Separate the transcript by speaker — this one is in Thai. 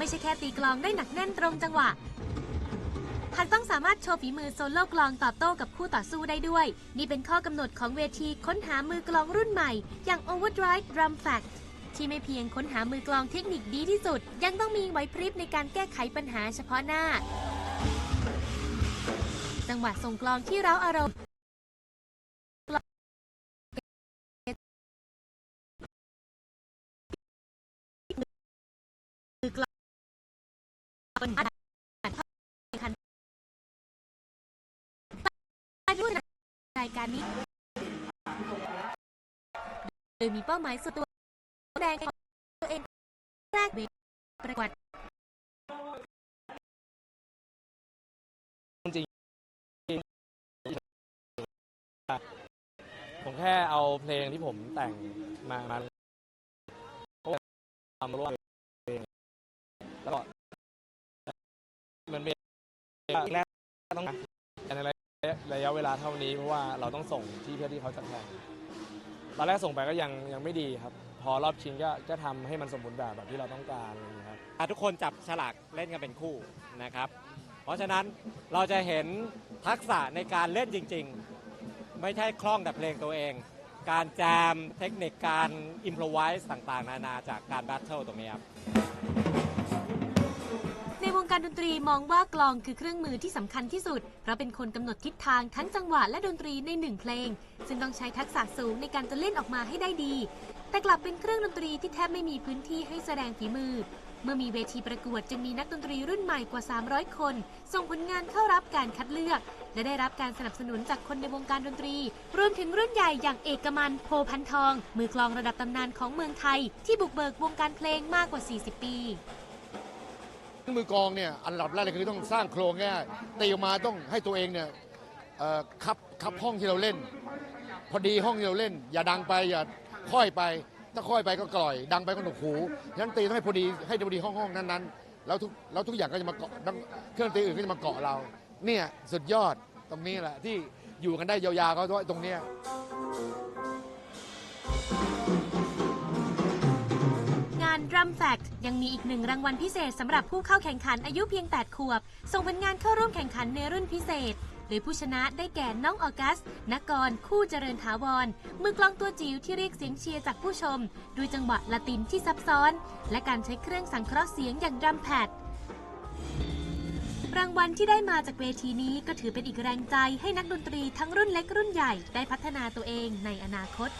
Speaker 1: ม่ใช่แค่ตีกลองได้หนักแน่นตรงจังหวะหากต้องสามารถโชว์ฝีมือโซโล่กลองตอบโต้กับคู่ต่อสู้ได้ด้วย นี่เป็นข้อกำหนดของเวทีค้นหามือกลองรุ่นใหม่ อย่าง Overdrive Drum Fact ที่ไม่เพียงค้นหามือกลองเทคนิคดีที่สุด ยังต้องมีไหวพริบในการแก้ไขปัญหาเฉพาะหน้า จังหวะส่งกลองที่เร้าอารมณ์ รายการนี้ โดยมีเป้าหมายส่วนตัวแดงตัวเองแรกเวทประกวด
Speaker 2: ผมแค่เอาเพลงที่ผมแต่งมามาทำร่วมเพลงแล้วก็ มันเป็นแรกต้องในระยะเวลาเท่านี้เพราะว่าเราต้องส่งที่เพื่อที่เขาจะแข่งตอนแรกส่งไปก็ยังยังไม่ดีครับ พอรอบชิงก็ก็ทำให้มันสมบูรณ์แบบแบบที่เราต้องการอะไรอย่างเงี้ยครับ
Speaker 3: อะทุกคนจับฉลากเล่นกันเป็นคู่นะครับ เพราะฉะนั้นเราจะเห็นทักษะในการเล่นจริง ๆ ไม่ใช่คล่องแต่เพลงตัวเอง การแจมเทคนิคการอิมพรไวส์ต่างๆ นานาจากการแบทเทิลตรงนี้ครับ
Speaker 1: การดนตรีมองว่ากลองคือเครื่องมือที่สำคัญที่สุด เพราะเป็นคนกำหนดทิศทางทั้งจังหวะและดนตรีในหนึ่งเพลง ซึ่งต้องใช้ทักษะสูงในการจะเล่นออกมาให้ได้ดี แต่กลับเป็นเครื่องดนตรีที่แทบไม่มีพื้นที่ให้แสดงฝีมือ เมื่อมีเวทีประกวดจึงมีนักดนตรีรุ่นใหม่กว่า 300 คน ส่งผลงานเข้ารับการคัดเลือก และได้รับการสนับสนุนจากคนในวงการดนตรี รวมถึงรุ่นใหญ่อย่างเอกมันโพพันทอง มือกลองระดับตำนานของเมืองไทย ที่บุกเบิกวงการเพลงมากกว่า 40 ปี
Speaker 4: มือกองเนี่ยอันดับแรกเลยคือต้องสร้างโครงง่ายตีออกมาต้องให้ตัวเองเนี่ยคับคับห้องที่เราเล่น พอดีห้องที่เราเล่น อย่าดังไปอย่าค่อยไป ถ้าค่อยไปก็กล่อย ดังไปก็หนวกหูฉะนั้นตีต้องให้พอดีให้พอดีห้องห้องนั้นๆแล้วทุกแล้วทุกอย่างก็จะมาเกาะเครื่องตีอื่นก็จะมาเกาะเรา เนี่ยสุดยอดตรงนี้แหละที่อยู่กันได้ยาวๆก็ตรงเนี้ย
Speaker 1: งาน Drum Fact ยังมีอีกหนึ่งรางวัลพิเศษสำหรับผู้เข้าแข่งขันอายุเพียง 8 ขวบ ส่งผลงานเข้าร่วมแข่งขันในรุ่นพิเศษ โดยผู้ชนะได้แก่น้องออกัส นกร คู่เจริญถาวร มือกลองตัวจิ๋วที่เรียกเสียงเชียร์จากผู้ชม ด้วยจังหวะละตินที่ซับซ้อน และการใช้เครื่องสังเคราะห์เสียงอย่าง Drum Pad รางวัลที่ได้มาจากเวทีนี้ก็ถือเป็นอีกแรงใจให้นักดนตรีทั้งรุ่นเล็กรุ่นใหญ่ได้พัฒนาตัวเองในอนาคต